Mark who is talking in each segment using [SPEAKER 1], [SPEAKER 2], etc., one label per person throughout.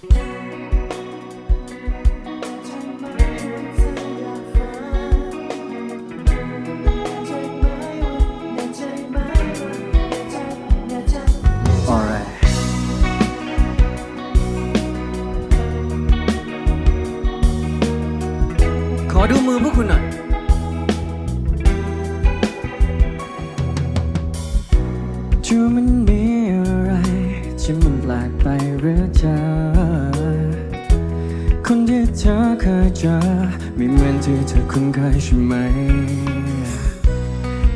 [SPEAKER 1] alright ขอดูมือพวกคุณหน่อย จูมันมีอะไรที่มันแปลกไปหรือเธอ คนที่เธอเคยเจอไม่เหมือนที่เธอคุ้นเคยใช่ไหม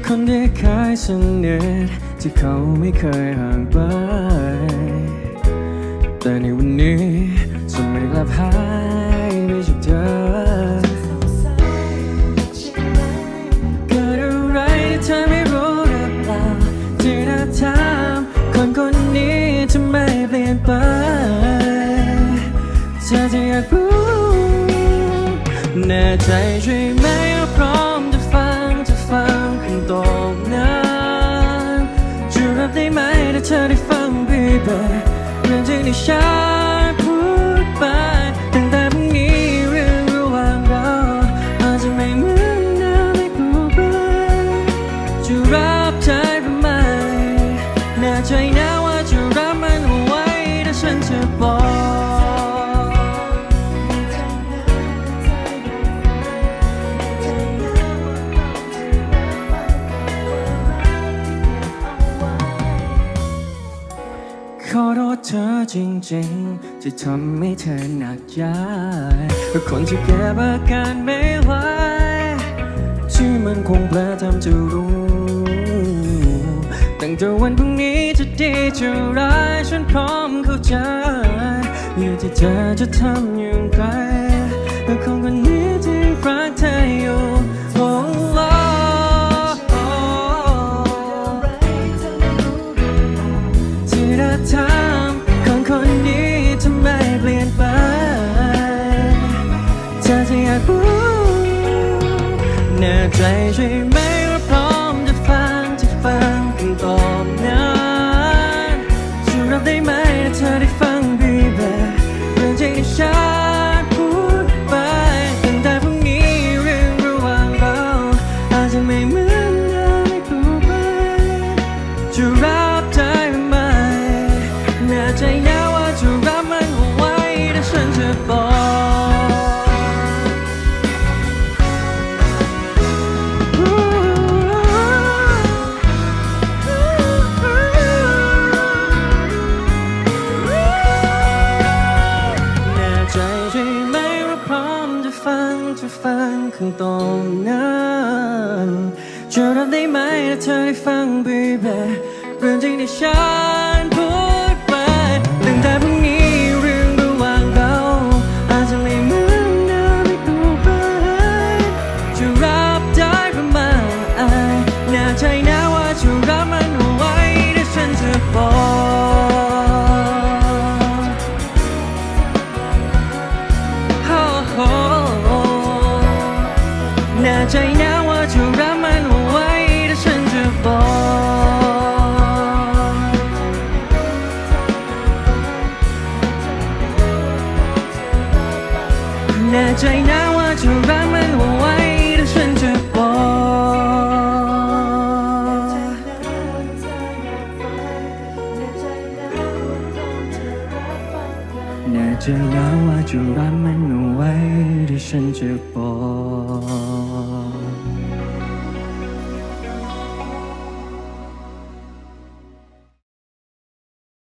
[SPEAKER 1] คนที่เคยสนิทที่เขาไม่เคยห่างไป แต่ในวันนี้จะไม่กลับหายไปจากเธอเกิดอะไรที่เธอไม่รู้หรือเปล่าที่เธอ แน่ใจใช่ไหมว่าพร้อมจะฟังจะฟังคำตอบนั้นจะรับได้ไหมถ้าเธอได้ฟังพี่ไปเรื่องจริงที่ฉัน โทษเธอจริงๆ ที่ทำให้เธอหนักใจเพราะคนที่แก้อาการไม่ไหวที่มันคงแปลทำจะรู้ ตั้งแต่วันพรุ่งนี้จะดีจะร้ายฉันพร้อมเข้าใจ อยู่ที่เธอจะทำอย่างไร ใจใช่ไหมว่าพร้อมจะฟังจะฟังคำตอบนั้นจะรับได้ไหมถ้าเธอได้ฟังบีเบเรื่องจที่ฉันพูดไปตั้งแต่พรุ่งนี้เรื่องระหว่างเราอาจจะไม่เหมือนเดิมอีกต่ไปจะรับได้หมแน่ใจนะว่าจะรับมันเอาไว้ถ้าฉันจะบอก ฟังตรงนั้นจะรับได้ไหมถ้าเธอได้ฟัง baby เรื่องจริงที่ฉัน ใจนะว่าจะรับมันเอาไว้ถ้าฉันจะบอกแน่ใจนะว่าจะรับมันเอาไว้ถ้าฉันจะบอกแน่ใจนะว่าจะรับมันเอาไว้ถ้าฉันจะบอก